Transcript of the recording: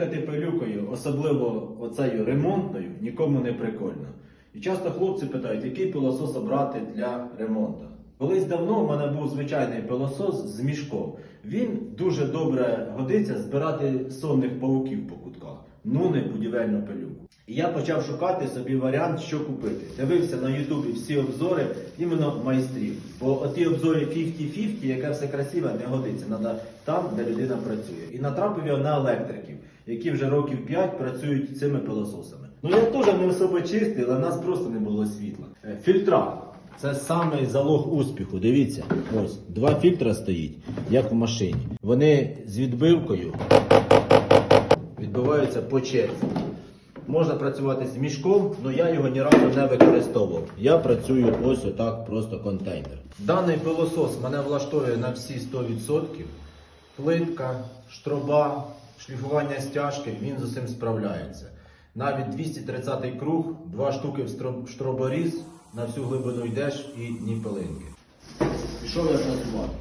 їхати пилюкою, особливо оцею ремонтною, нікому не прикольно. І часто хлопці питають, який пилосос обрати для ремонту. Колись давно в мене був звичайний пилосос з мішком. Він дуже добре годиться збирати сонних павуків по кутках, ну не будівельну пилюку. І я почав шукати собі варіант, що купити. Дивився на Ютубі всі обзори іменно майстрів. Бо оті обзори 50-50, яке все красиве, не годиться. Надо там, де людина працює. І натрапив я на електриків, які вже років 5 працюють цими пилососами. Ну я теж не особо чистий, але в нас просто не було світла. Е, Фільтра. Це самий залог успіху. Дивіться, ось два фільтра стоїть, як в машині. Вони з відбивкою відбиваються по черзі. Можна працювати з мішком, але я його ні разу не використовував. Я працюю ось отак, просто контейнер. Даний пилосос мене влаштовує на всі 100%. Плитка, штроба, шліфування стяжки, він з усім справляється. Навіть 230 круг, два штуки в штроборіз, на всю глибину йдеш і ні пилинки. Пішов я працювати.